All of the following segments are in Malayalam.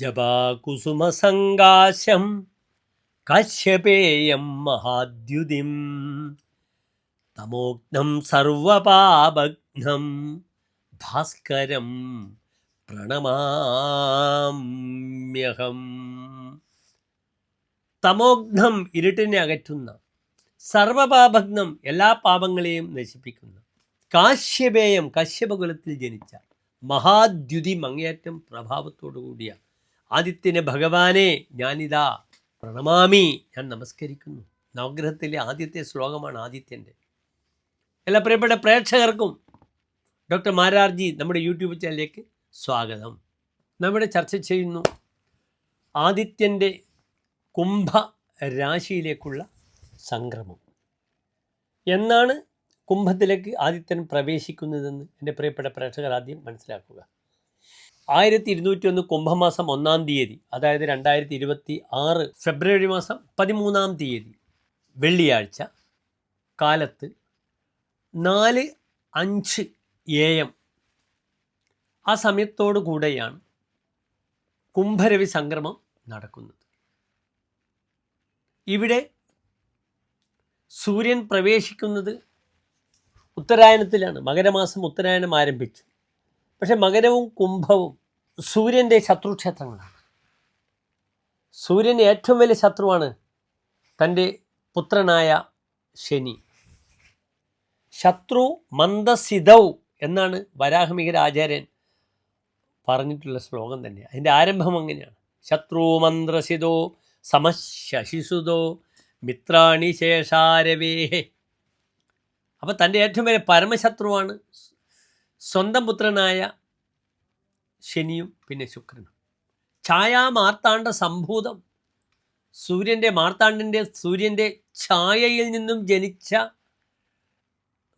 ജപാകുസുമസങ്കാശം കശ്യപേയം മഹാദ്യുതിം തമോഗ്നം സർവപാപഘ്നം ഭാസ്കരം പ്രണമാമ്യഹം. തമോഗ്നം ഇരുട്ടിനെ അകറ്റുന്ന സർവപാപഘ്നം എല്ലാ പാപങ്ങളെയും നശിപ്പിക്കുന്ന കാശ്യപേയം കശ്യപകുലത്തിൽ ജനിച്ച മഹാദ്യുതി മങ്ങേറ്റം പ്രഭാവത്തോടു കൂടിയ ആദിത്യനെ ഭഗവാനെ ഞാനിതാ പ്രണമാമി ഞാൻ നമസ്കരിക്കുന്നു. നവഗ്രഹത്തിലെ ആദ്യത്തെ ശ്ലോകമാണ് ആദിത്യന്റെ. എല്ലാ പ്രിയപ്പെട്ട പ്രേക്ഷകർക്കും ഡോക്ടർ മാരാർജി നമ്മുടെ യൂട്യൂബ് ചാനലിലേക്ക് സ്വാഗതം. നമ്മുടെ ചർച്ച ചെയ്യുന്നു ആദിത്യന്റെ കുംഭ രാശിയിലേക്കുള്ള സംക്രമം. എന്നാണ് കുംഭത്തിലേക്ക് ആദിത്യൻ പ്രവേശിക്കുന്നതെന്ന് എന്റെ പ്രിയപ്പെട്ട പ്രേക്ഷകർ ആദ്യം മനസ്സിലാക്കുക. ആയിരത്തി ഇരുന്നൂറ്റി ഒന്ന് കുംഭമാസം ഒന്നാം തീയതി അതായത് രണ്ടായിരത്തി ഇരുപത്തി ആറ് ഫെബ്രുവരി മാസം പതിമൂന്നാം തീയതി വെള്ളിയാഴ്ച കാലത്ത് നാല് അഞ്ച് എ എം. ആ സമയത്തോടു കൂടെയാണ് കുംഭരവി സംക്രമം നടക്കുന്നത്. ഇവിടെ സൂര്യൻ പ്രവേശിക്കുന്നത് ഉത്തരായനത്തിലാണ് മകരമാസം ഉത്തരായനം ആരംഭിച്ചു. പക്ഷെ മകരവും കുംഭവും സൂര്യന്റെ ശത്രുക്ഷേത്രങ്ങളാണ്. സൂര്യൻ ഏറ്റവും വലിയ ശത്രുവാണ് തന്റെ പുത്രനായ ശനി. ശത്രു മന്ദസിതൗ എന്നാണ് വരാഹമികര ആചാര്യൻ പറഞ്ഞിട്ടുള്ള ശ്ലോകം തന്നെ. അതിന്റെ ആരംഭം അങ്ങനെയാണ്. ശത്രു മന്ത്രസിതോ സമശിസുതോ മിത്രാണി ശേഷാരവേ. അപ്പോൾ തന്റെ ഏറ്റവും വലിയ പരമശത്രുവാണ് സ്വന്തം പുത്രനായ ശനിയും പിന്നെ ശുക്രനും. ഛായാ മാർത്താണ്ഡ സംഭൂതം. സൂര്യന്റെ മാർത്താണ്ഡന്റെ സൂര്യന്റെ ഛായയിൽ നിന്നും ജനിച്ച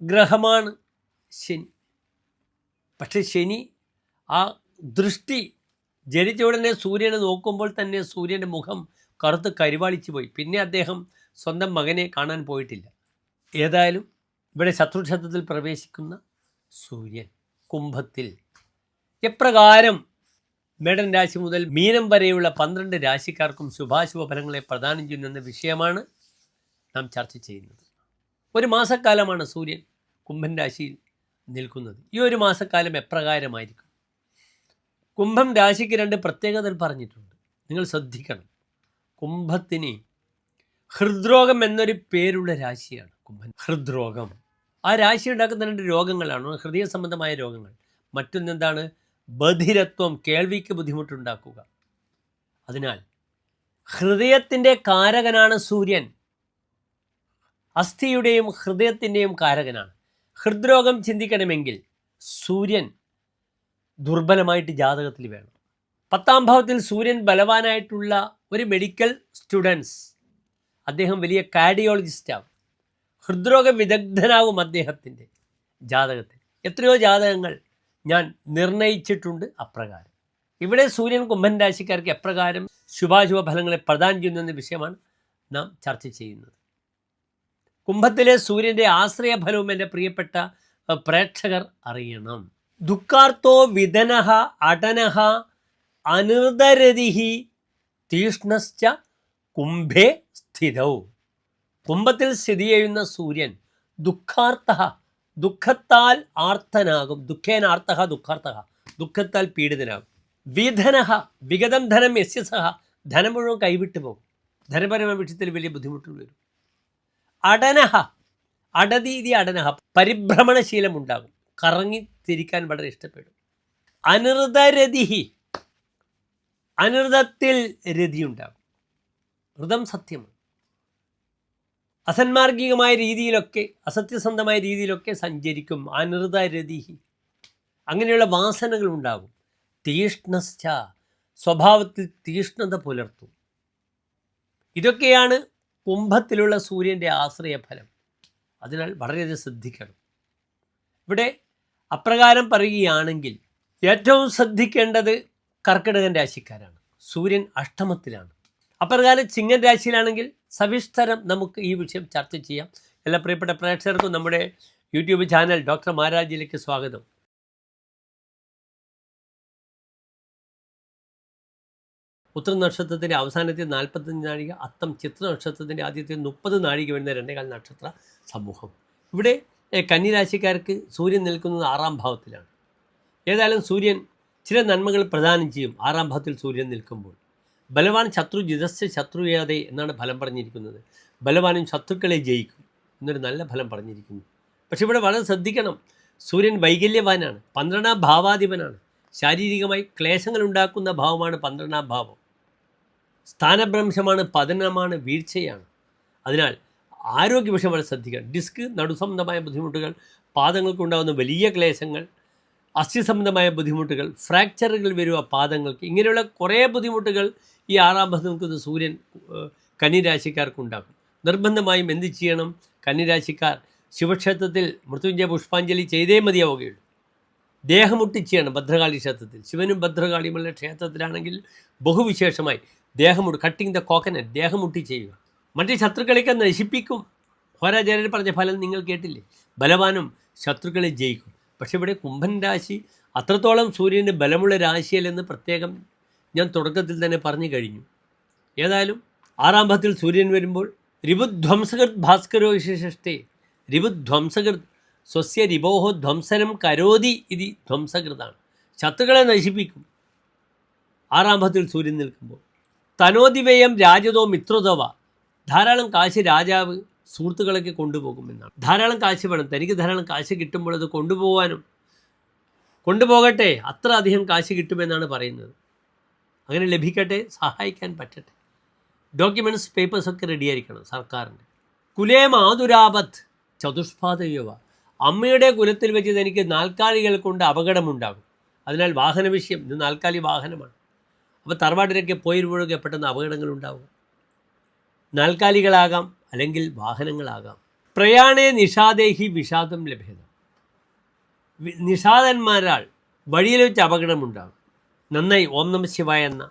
ഗ്രഹമാണ് ശനി. പക്ഷെ ശനി ആ ദൃഷ്ടി ജനിച്ച ഉടനെ സൂര്യനെ നോക്കുമ്പോൾ തന്നെ സൂര്യന്റെ മുഖം കറുത്ത് കരിവാളിച്ചു പോയി. പിന്നെ അദ്ദേഹം സ്വന്തം മകനെ കാണാൻ പോയിട്ടില്ല. ഏതായാലും ഇവിടെ ശത്രുക്ഷേത്രത്തിൽ പ്രവേശിക്കുന്ന സൂര്യൻ. കുംഭത്തിൽ. എപ്രകാരം മേടൻ രാശി മുതൽ മീനം വരെയുള്ള പന്ത്രണ്ട് രാശിക്കാർക്കും ശുഭാശുഭ ഫലങ്ങളെ പ്രദാനം ചെയ്യുന്ന വിഷയമാണ് നാം ചർച്ച ചെയ്യുന്നത്. ഒരു മാസക്കാലമാണ് സൂര്യൻ കുംഭൻ രാശിയിൽ നിൽക്കുന്നത്. ഈ ഒരു മാസക്കാലം എപ്രകാരമായിരിക്കും? കുംഭം രാശിക്ക് രണ്ട് പ്രത്യേകതകൾ പറഞ്ഞിട്ടുണ്ട്. നിങ്ങൾ ശ്രദ്ധിക്കണം. കുംഭത്തിന് ഹൃദ്രോഗം എന്നൊരു പേരുള്ള രാശിയാണ് കുംഭൻ. ഹൃദ്രോഗം. ആ രാശി ഉണ്ടാക്കുന്ന രണ്ട് രോഗങ്ങളാണ് ഹൃദയ സംബന്ധമായ രോഗങ്ങൾ. മറ്റൊന്നെന്താണ്? ബധിരത്വം കേൾവിക്ക് ബുദ്ധിമുട്ടുണ്ടാക്കുക. അതിനാൽ ഹൃദയത്തിന്റെ കാരകനാണ് സൂര്യൻ. അസ്ഥിയുടെയും ഹൃദയത്തിന്റെയും കാരകനാണ്. ഹൃദ്രോഗം ചിന്തിക്കണമെങ്കിൽ സൂര്യൻ ദുർബലമായിട്ട് ജാതകത്തിൽ വേണം. പത്താം ഭാവത്തിൽ സൂര്യൻ ബലവാനായിട്ടുള്ള ഒരു മെഡിക്കൽ സ്റ്റുഡൻസ് അദ്ദേഹം വലിയ കാർഡിയോളജിസ്റ്റാവും ഹൃദ്രോഗ വിദഗ്ധനാവും അദ്ദേഹത്തിന്റെ ജാതകത്തിൽ. എത്രയോ ജാതകങ്ങൾ ഞാൻ നിർണയിച്ചിട്ടുണ്ട് അപ്രകാരം. ഇവിടെ സൂര്യൻ കുംഭൻ രാശിക്കാർക്ക് എപ്രകാരം ശുഭാശുഭ ഫലങ്ങളെ പ്രദാനം ചെയ്യുന്ന വിഷയമാണ് നാം ചർച്ച ചെയ്യുന്നത്. കുംഭത്തിലെ സൂര്യന്റെ ആശ്രയ ഫലവും എന്റെ പ്രിയപ്പെട്ട പ്രേക്ഷകർ അറിയണം. ദുഃഖാർത്തോ വിധനഹ അടനഹ അനിർദരതിഹി തീഷ്ണശ്ച കുംഭേ സ്ഥിതൗ. കുംഭത്തിൽ സ്ഥിതി ചെയ്യുന്ന സൂര്യൻ ദുഃഖാർത്ഥ ദുഃഖത്താൽ ആർത്തനാകും. ദുഃഖേനാർത്ഥ ദുഃഖാർത്ഥ ദുഃഖത്താൽ പീഡിതനാകും. വിധനഹ വിഗതം ധനം യസ്യസഹ. ധനം മുഴുവൻ കൈവിട്ടു പോകും. ധനപരമായ വിഷയത്തിൽ വലിയ ബുദ്ധിമുട്ടുകൾ വരും. അടനഹ അടതീതി അടനഹ. പരിഭ്രമണശീലം ഉണ്ടാകും. കറങ്ങി തിരിക്കാൻ വളരെ ഇഷ്ടപ്പെടും. അനിർദരതിഹി അനിർദത്തിൽ രതിയുണ്ടാകും. ഋതം സത്യമാണ്. അസന്മാർഗികമായ രീതിയിലൊക്കെ അസത്യസന്ധമായ രീതിയിലൊക്കെ സഞ്ചരിക്കും. അനൃത രതിഹി അങ്ങനെയുള്ള വാസനകൾ ഉണ്ടാകും. തീഷ്ണശ്ച. സ്വഭാവത്തിൽ തീഷ്ണത പുലർത്തും. ഇതൊക്കെയാണ് കുംഭത്തിലുള്ള സൂര്യന്റെ ആശ്രയഫലം. അതിനാൽ വളരെയധികം ശ്രദ്ധിക്കണം. ഇവിടെ അപ്രകാരം പറയുകയാണെങ്കിൽ ഏറ്റവും ശ്രദ്ധിക്കേണ്ടത് കർക്കിടകൻ രാശിക്കാരാണ്. സൂര്യൻ അഷ്ടമത്തിലാണ്. അപ്രകാരം ചിങ്ങൻ രാശിയിലാണെങ്കിൽ സവിസ്തരം നമുക്ക് ഈ വിഷയം ചർച്ച ചെയ്യാം. എല്ലാ പ്രിയപ്പെട്ട പ്രേക്ഷകർക്കും നമ്മുടെ യൂട്യൂബ് ചാനൽ ഡോക്ടർ മഹാരാജിലേക്ക് സ്വാഗതം. ഉത്തര നക്ഷത്രത്തിന്റെ അവസാനത്തെ നാൽപ്പത്തഞ്ച് നാഴിക അത്തം ചിത്ര നക്ഷത്രത്തിന്റെ ആദ്യത്തെ മുപ്പത് നാഴിക വരുന്ന രണ്ടേകാൽ നക്ഷത്ര സമൂഹം. ഇവിടെ കന്നിരാശിക്കാർക്ക് സൂര്യൻ നിൽക്കുന്നത് ആറാം ഭാവത്തിലാണ്. ഏതായാലും സൂര്യൻ ചില നന്മകൾ പ്രദാനം ചെയ്യും. ആറാം ഭാവത്തിൽ സൂര്യൻ നിൽക്കുമ്പോൾ. ബലവാൻ ശത്രു ജിതസ് ശത്രുയാതെ എന്നാണ് ഫലം പറഞ്ഞിരിക്കുന്നത്. ബലവാനും ശത്രുക്കളെ ജയിക്കും. എന്നൊരു നല്ല ഫലം പറഞ്ഞിരിക്കുന്നു. പക്ഷെ ഇവിടെ വളരെ ശ്രദ്ധിക്കണം. സൂര്യൻ വൈകല്യവാനാണ്. പന്ത്രണ്ടാം ഭാവാധിപനാണ്. ശാരീരികമായി ക്ലേശങ്ങൾ ഉണ്ടാക്കുന്ന ഭാവമാണ് പന്ത്രണ്ടാം ഭാവം. സ്ഥാനഭ്രംശമാണ് പതനമാണ് വീഴ്ചയാണ്. അതിനാൽ ആരോഗ്യവശം വളരെ ശ്രദ്ധിക്കണം. ഡിസ്ക് നടുസംബന്ധമായ ബുദ്ധിമുട്ടുകൾ പാദങ്ങൾക്കുണ്ടാകുന്ന വലിയ ക്ലേശങ്ങൾ അസ്ഥിസംബന്ധമായ ബുദ്ധിമുട്ടുകൾ ഫ്രാക്ചറുകൾ വരുക പാദങ്ങൾക്ക് ഇങ്ങനെയുള്ള കുറേ ബുദ്ധിമുട്ടുകൾ ഈ ആറാം ഭാഗത്ത് നിൽക്കുന്ന സൂര്യൻ കന്നിരാശിക്കാർക്കുണ്ടാകും നിർബന്ധമായും എന്ത് ചെയ്യണം? കന്നിരാശിക്കാർ ശിവക്ഷേത്രത്തിൽ മൃത്യുഞ്ജയ പുഷ്പാഞ്ജലി ചെയ്തേ മതിയാവുകയുള്ളൂ. ദേഹമുട്ടി ചെയ്യണം ഭദ്രകാളി ക്ഷേത്രത്തിൽ. ശിവനും ഭദ്രകാളിയുമുള്ള ക്ഷേത്രത്തിലാണെങ്കിൽ ബഹുവിശേഷമായി ദേഹമുട്ട് കട്ടിങ് ദ കോക്കനറ്റ് ദേഹമുട്ടി ചെയ്യുക. മറ്റ് ശത്രുക്കളെയൊക്കെ നശിപ്പിക്കും. ഹോരാചാര്യർ പറഞ്ഞ ഫലം നിങ്ങൾ കേട്ടില്ലേ? ബലവാനും ശത്രുക്കളെ ജയിക്കും. പക്ഷെ ഇവിടെ കുംഭൻ രാശി അത്രത്തോളം സൂര്യന് ബലമുള്ള രാശിയല്ലെന്ന് പ്രത്യേകം ഞാൻ തുടക്കത്തിൽ തന്നെ പറഞ്ഞു കഴിഞ്ഞു. ഏതായാലും ആറാം ഭാവത്തിൽ സൂര്യൻ വരുമ്പോൾ രിപുധ്വംസകൃത് ഭാസ്കരോ വിശേഷത്തെ രിപുധ്വംസകൃത് സ്വസ്യ രിപോഹോ ധ്വംസനം കരോതി ഇത് ധ്വംസകൃതാണ്. ശത്രുക്കളെ നശിപ്പിക്കും. ആറാം ഭാവത്തിൽ സൂര്യൻ നിൽക്കുമ്പോൾ. തനോതിവയം രാജതോ മിത്രതവ ധാരാളം കാശ് രാജാവ് സുഹൃത്തുക്കളൊക്കെ കൊണ്ടുപോകുമെന്നാണ് ധാരാളം കാശ് വേണം. തനിക്ക് ധാരാളം കാശ് കിട്ടുമ്പോൾ അത് കൊണ്ടുപോകാനും കൊണ്ടുപോകട്ടെ. അത്ര അധികം കാശ് കിട്ടുമെന്നാണ് പറയുന്നത്. അങ്ങനെ ലഭിക്കട്ടെ സഹായിക്കാൻ പറ്റട്ടെ. ഡോക്യുമെന്റ്സ് പേപ്പേഴ്സൊക്കെ റെഡിയായിരിക്കണം സർക്കാരിന്റെ കുലേ ചതുഷ്പാതയുവ. അമ്മയുടെ കുലത്തിൽ വെച്ച് തനിക്ക് നാൽക്കാലികൾ കൊണ്ട് അപകടമുണ്ടാകും. അതിനാൽ വാഹന വിഷയം ഇത് നാൽക്കാലി വാഹനമാണ്. അപ്പോൾ തറവാട്ടിലൊക്കെ പോയിരുമ്പോഴൊക്കെ പെട്ടെന്ന് അപകടങ്ങളുണ്ടാകും നാൽക്കാലികളാകാം അല്ലെങ്കിൽ വാഹനങ്ങളാകാം. പ്രയാണേ നിഷാദേഹി വിഷാദം ലഭ്യത നിഷാദന്മാരാൾ വഴിയിൽ വെച്ച് അപകടമുണ്ടാകും. നന്നായി ഓം നമ ശിവായ എന്ന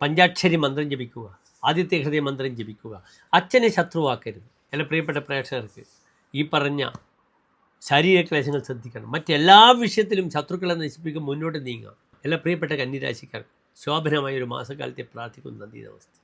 പഞ്ചാക്ഷരി മന്ത്രം ജപിക്കുക ആദിത്യ ഹൃദയ മന്ത്രം ജപിക്കുക അച്ഛനെ ശത്രുവാക്കരുത്. എന്റെ പ്രിയപ്പെട്ട പ്രേക്ഷകർക്ക് ഈ പറഞ്ഞ ശാരീരിക ക്ലേശങ്ങൾ ശ്രദ്ധിക്കണം. മറ്റെല്ലാ വിഷയത്തിലും ശത്രുക്കളെ നശിപ്പിക്കാൻ മുന്നോട്ട് നീങ്ങാം എല്ലാ പ്രിയപ്പെട്ട കന്നിരാശിക്കാർ ശോഭനമായ ഒരു മാസക്കാലത്തെ പ്രാർത്ഥിക്കുന്നു നന്ദി നമസ്തേ